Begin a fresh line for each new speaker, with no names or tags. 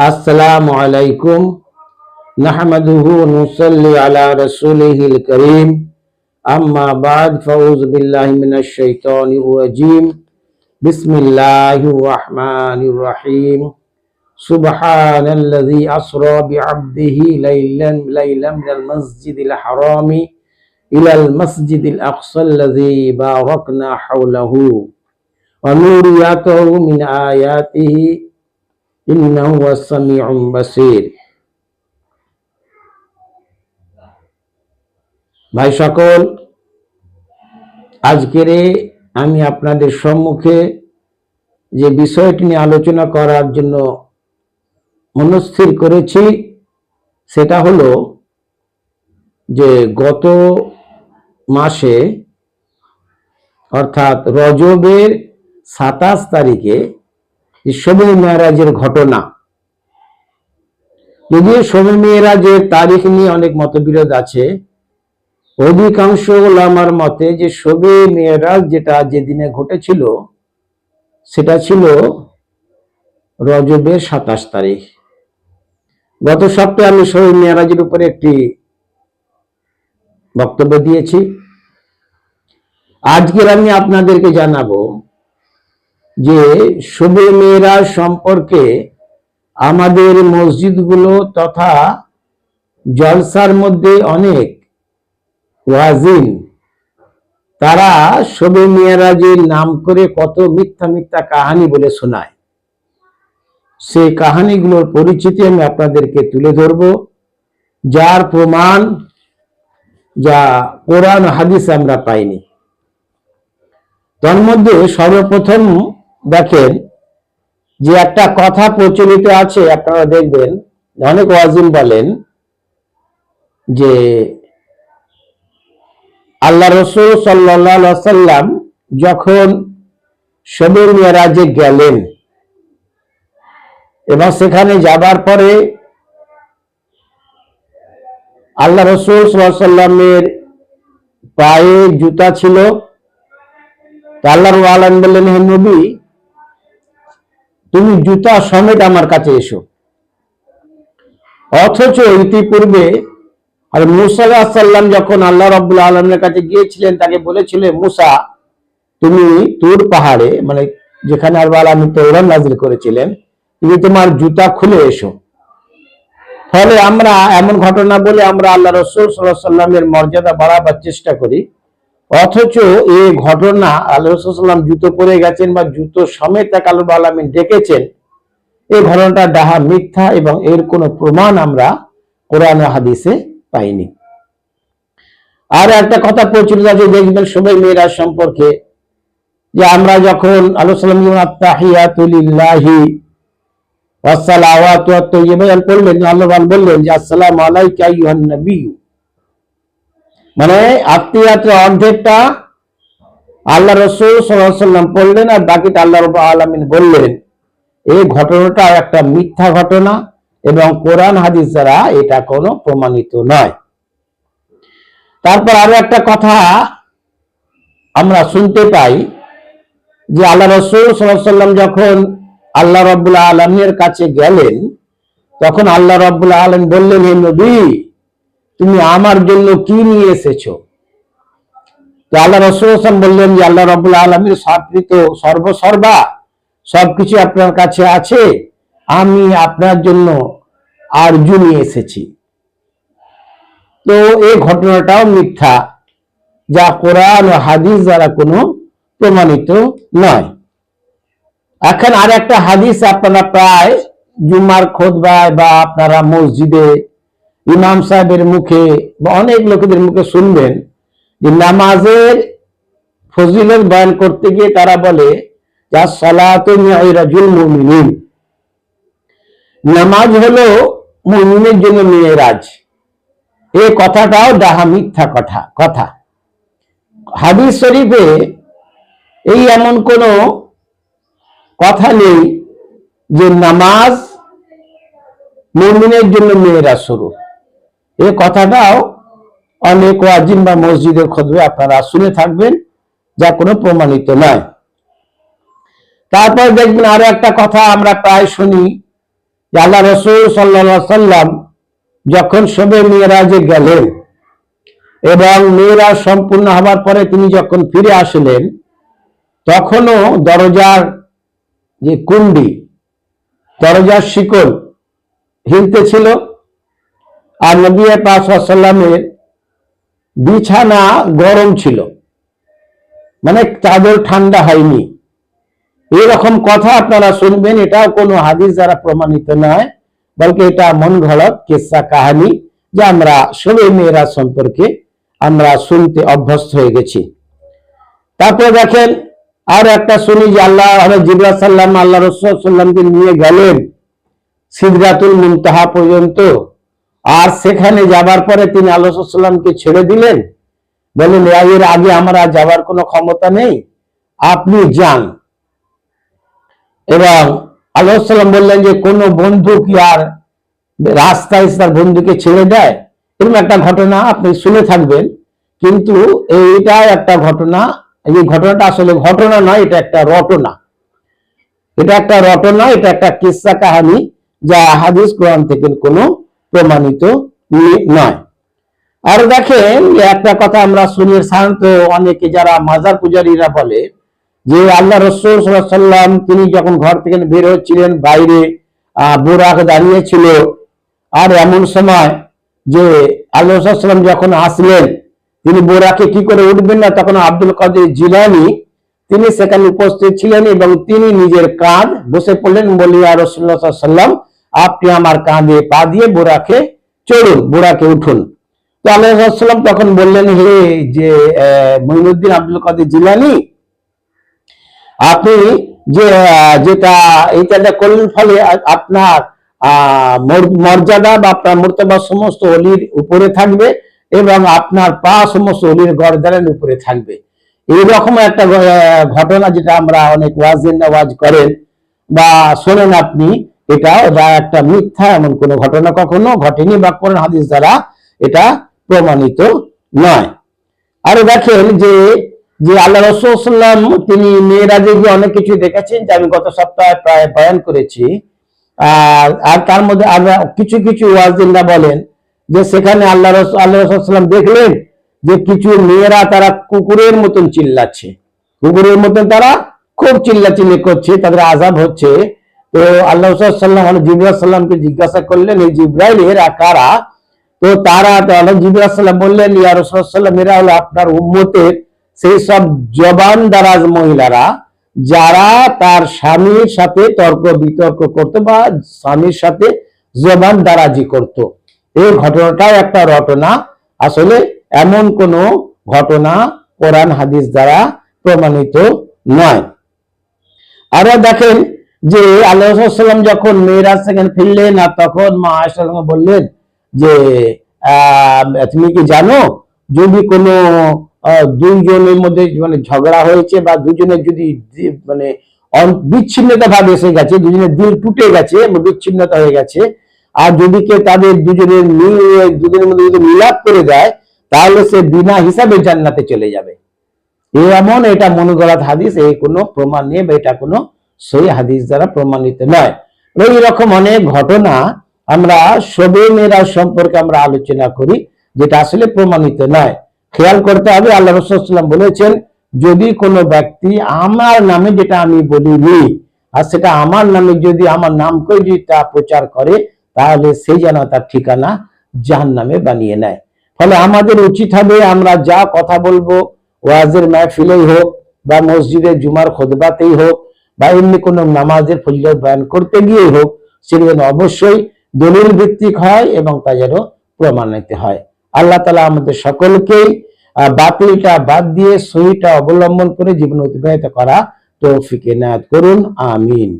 السلام عليكم. نحمده ونصلي على رسوله الكريم. أما بعد فأعوذ بالله من الشيطان الرجيم. بسم الله الرحمن الرحيم. سبحان الذي أسرى بعبده ليلا ليلا من المسجد الحرام إلى المسجد الأقصى الذي باركنا حوله. ونورياته من آياته إنه هو السميع البصير ভাই সকল আজকের এ আমি আপনাদের সম্মুখে যে বিষয়টি নিয়ে আলোচনা করার জন্য মনস্থির করেছি সেটা হলো যে গত মাসে অর্থাৎ রজবের সাতাশ তারিখে শবে মেয়ারাজের ঘটনা। যদিও শবে মেয়ারাজের তারিখ নিয়ে অনেক মতবিরোধ আছে, অধিকাংশ ওলামার মতে যে শবে মেয়ারাজ যেটা যেদিনে ঘটেছিল, সেটা ছিল রজবের সাতাশ তারিখ। গত সপ্তাহে আমি শবে মেয়ারাজের উপরে একটি বক্তব্য দিয়েছি। আজকের আমি আপনাদেরকে জানাব যে শবে মেয়েরাজ সম্পর্কে আমাদের মসজিদগুলো তথা জলসার মধ্যে অনেক ওয়াজিন। তারা শবে মেয়েরাজের নাম করে কত মিথ্যা মিথ্যা কাহানি বলে শোনায়। সেই কাহানিগুলোর পরিচিতি আমি আপনাদেরকে তুলে ধরব, যার প্রমাণ যা কোরআন হাদিস আমরা পাইনি। তার মধ্যে সর্বপ্রথম দেখেন, যে একটা কথা প্রচলিত আছে, আপনারা দেখবেন, অনেক ওয়াজিম বলেন যে আল্লাহ রসুল সাল্লাম যখন শবের মেয়ারাজে গেলেন এবং সেখানে যাবার পরে আল্লাহ রসুল সাল্লামের পায়ে জুতা ছিল আল্লাহর আলম বললেন, হে নবী তুমি জুতা সমেত আমার কাছে এসো। অথচ ইতিপূর্বে আর মুসা যখন আল্লাহ আলমের কাছে গিয়েছিলেন, তাকে মুসা, তুমি তুর পাহাড়ে মানে যেখানে আল্লাহ আলম তৌরান নাজিল করেছিলেন, তুমি তোমার জুতা খুলে এসো। ফলে আমরা এমন ঘটনা বলে আমরা আল্লাহ রসুল সাল্লাহ সাল্লামের মর্যাদা বাড়াবার চেষ্টা করি। অথচ এই ঘটনা আল্লাহাম জুতো পরে গেছেন বা জুতো সমেত এক আলু আলমিন ডেকেছেন এই ঘটনাটা ডাহা মিথ্যা এবং এর কোনো প্রমাণ আমরা কোরআন হাদিসে পাইনি। আর একটা কথা প্রচলিত আছে দেখবেন সবাই মেয়েরা সম্পর্কে, যে আমরা যখন আলোসালামিয়াতুলিল্লাহি পড়লেন আল্লাহ বললেন যে, আসসালাম আলাইকা ইউহান নবী মানে আত্মীয়াত্রা অর্ধেকটা আল্লাহ রসুল সাল্লাম পড়লেন আর বাকিটা আল্লাহ রব আলমিন বললেন এই ঘটনাটা একটা মিথ্যা ঘটনা এবং কোরআন হাদিস দ্বারা এটা কোনো প্রমাণিত নয়। তারপর আরও একটা কথা আমরা শুনতে পাই যে আল্লাহ রসুল সাল্লাম যখন আল্লাহ রব্বুল্লাহ আলমের কাছে গেলেন, তখন আল্লাহ রব্বুল্লাহ আলম বললেন, হে নবী তুমি আমার জন্য কি নিয়ে এসেছ? তো আল্লাহ রসুল বললেন যে, আল্লাহ রবুল্লা আলমীর সাকৃত সর্বসর্বা সবকিছু আপনার কাছে আছে, আমি আপনার জন্য আরজু নিয়ে এসেছি। তো এই ঘটনাটাও মিথ্যা, যা কোরআন হাদিস দ্বারা কোনো প্রমাণিত নয়। এখন আর একটা হাদিস আপনারা প্রায় জুমার খোদবায় বা আপনারা মসজিদে ইমাম সাহেবের মুখে বা অনেক লোকেদের মুখে শুনবেন যে নামাজের ফজিলত বয়ান করতে গিয়ে তারা বলে যা মুমিনিন। নামাজ হলো মুমিনের জন্য মেয়েরাজ এই কথাটাও ডাহা মিথ্যা কথা কথা। হাদিস শরীফে এই এমন কোনো কথা নেই যে, নামাজ মুমিনের জন্য মেয়েরা শুরু। এই কথাটাও অনেক ওয়াজিম বা মসজিদের খোঁজবে আপনারা শুনে থাকবেন, যা কোনো প্রমাণিত নয়। তারপর দেখবেন আরও একটা কথা আমরা প্রায় শুনি আল্লাহ রসুল সাল্লা সাল্লাম যখন সবে মেয়েরাজে গেলেন এবং মেয়েরাজ সম্পূর্ণ হবার পরে তিনি যখন ফিরে আসলেন, তখনও দরজার যে কুণ্ডি, দরজার শিকল হিলতেছিল আর নবী পাসাল্লামের বিছানা গরম ছিল। মানে চাদর ঠান্ডা হয়নি। এরকম কথা আপনারা শুনবেন, এটাও কোনো হাদিস দ্বারা প্রমাণিত নয় বলকে এটা মন ঘড়ক কেসা কাহানি যে আমরা সবাই মেয়েরা সম্পর্কে আমরা শুনতে অভ্যস্ত হয়ে গেছি। তারপরে দেখেন, আর একটা শুনি যে আল্লাহ জিবরা সাল্লাম, আল্লাহ রসুল্লামকে নিয়ে গেলেন সিদরাতুল মুনতাহা পর্যন্ত। আর সেখানে যাবার পরে তিনি আল্লাহ ছেড়ে দিলেন। বলেন এর আগে আমরা যাবার কোনো ক্ষমতা নেই। আপনি যান। এবং আল্লাহ বললেন যে, কোন বন্ধু কি আর রাস্তায় তার বন্ধুকে ছেড়ে দেয়? এরকম একটা ঘটনা আপনি শুনে থাকবেন। কিন্তু এইটা একটা ঘটনা, এই ঘটনাটা আসলে ঘটনা নয়, এটা একটা রটনা। এটা একটা রটনা, এটা একটা কিসা কাহানি যা হাদিস কোরআন থেকে কোনো প্রমাণিত নয়। আর দেখেন, একটা কথা আমরা শুনি, সাধারণত অনেকে যারা মাজার পূজারীরা বলে যে, আল্লাহ রসুল তিনি যখন ঘর থেকে বের হচ্ছিলেন, বাইরে আর এমন সময় যে, আল্লাহ যখন আসলেন, তিনি বোরাকে কি করে উঠবেন না, তখন আব্দুল কাদের জিলানি, তিনি সেখানে উপস্থিত ছিলেন এবং তিনি নিজের কাঁধ বসে পড়লেন বলিয়া রসুল্লাহ সাল্লাম আপনি আমার কাঁধে পা দিয়ে বোরাকে চড়ুন বোরাকে উঠুন। তো আল্লাহাম তখন বললেন, হে যে মহিনুদ্দিন আব্দুল কাদের জিলানি, আপনি যে যেটা, এইটা করলেন, ফলে আপনার মর্যাদা বা আপনার মর্যাদা সমস্ত অলির উপরে থাকবে এবং আপনার পা সমস্ত অলির গরদানের উপরে থাকবে। এইরকম একটা ঘটনা যেটা আমরা অনেক ওয়াজ করেন বা শোনেন আপনি এটা যা একটা মিথ্যা এমন কোন ঘটনা কখনো ঘটেনি বা কোন হাদিস দ্বারা এটা প্রমাণিত নয়। আর দেখেন যে যে আল্লাহ রসুল্লাম তিনি মেয়েরাজে গিয়ে অনেক কিছু দেখেছেন যে আমি গত সপ্তাহে প্রায় বয়ান করেছি। আর তার মধ্যে আমরা কিছু কিছু ওয়াজিনরা বলেন যে সেখানে আল্লাহ রস, আল্লাহ রসুল্লাম দেখলেন যে কিছু মেয়েরা তারা কুকুরের মতন চিল্লাচ্ছে। কুকুরের মতন তারা খুব চিল্লাচিল্লি করছে, তাদের আজাব হচ্ছে। তো আল্লাহ সাল্লাম জিবরাল সাল্লামকে জিজ্ঞাসা করলেন, এই জিব্রাইল, এরা কারা তো তারা জিবরাল সাল্লাম বললেন, ইয়া রসুল্লাম এরা হলো আপনার উম্মতের সেই সব জবান দারাজ মহিলারা, যারা তার স্বামীর সাথে তর্ক বিতর্ক করতো বা স্বামীর সাথে জবান দারাজি করত। এই ঘটনাটাও একটা রটনা। আসলে এমন কোন ঘটনা কোরআন, হাদিস দ্বারা প্রমাণিত নয়। আরও দেখেন যে আল্লাহাম যখন মেয়েরাজ সেখানে ফিরলেন, আর তখন মা আয়সা বললেন যে তুমি কি জানো যদি কোনো দুইজনের মধ্যে মানে ঝগড়া হয়েছে বা দুজনের যদি মানে বিচ্ছিন্নতা ভাব এসে গেছে দুজনের দিল টুটে গেছে বিচ্ছিন্নতা হয়ে গেছে, আর যদি কেউ তাদের দুজনের দুজনের মধ্যে যদি মিলাপ করে দেয়, তাহলে সে বিনা হিসাবে জান্নাতে চলে যাবে। এমন এটা মনোগলাত হাদিস এই কোনো প্রমাণ নেই বা এটা কোনো সই হাদিস দ্বারা প্রমাণিত নয়। এই রকম অনেক ঘটনা আমরা সবে মেয়েরা সম্পর্কে আমরা আলোচনা করি, যেটা আসলে প্রমাণিত নয়। খেয়াল করতে হবে, আল্লাহ রসুলাম বলেছেন, যদি কোনো ব্যক্তি আমার নামে যেটা আমি বলিনি, আর সেটা আমার নামে যদি আমার নামকে যদি তা প্রচার করে, তাহলে সেই যেন তার ঠিকানা জাহান নামে বানিয়ে নেয়। ফলে আমাদের উচিত হবে আমরা যা কথা বলব, ওয়াজের মাহফিলেই হোক বা মসজিদের জুমার খোদবাতেই হোক বা এমনি কোনো নামাজের ফজিলত বয়ান করতে গিয়ে হোক সেটা যেন অবশ্যই দলিল ভিত্তিক হয় এবং তা যেন প্রমাণিত হয়। আল্লাহ তালা আমাদের সকলকেই বাতিলটা বাদ দিয়ে সহিটা অবলম্বন করে জীবন অতিবাহিত করা তৌফিক এনায়ত করুন, আমিন।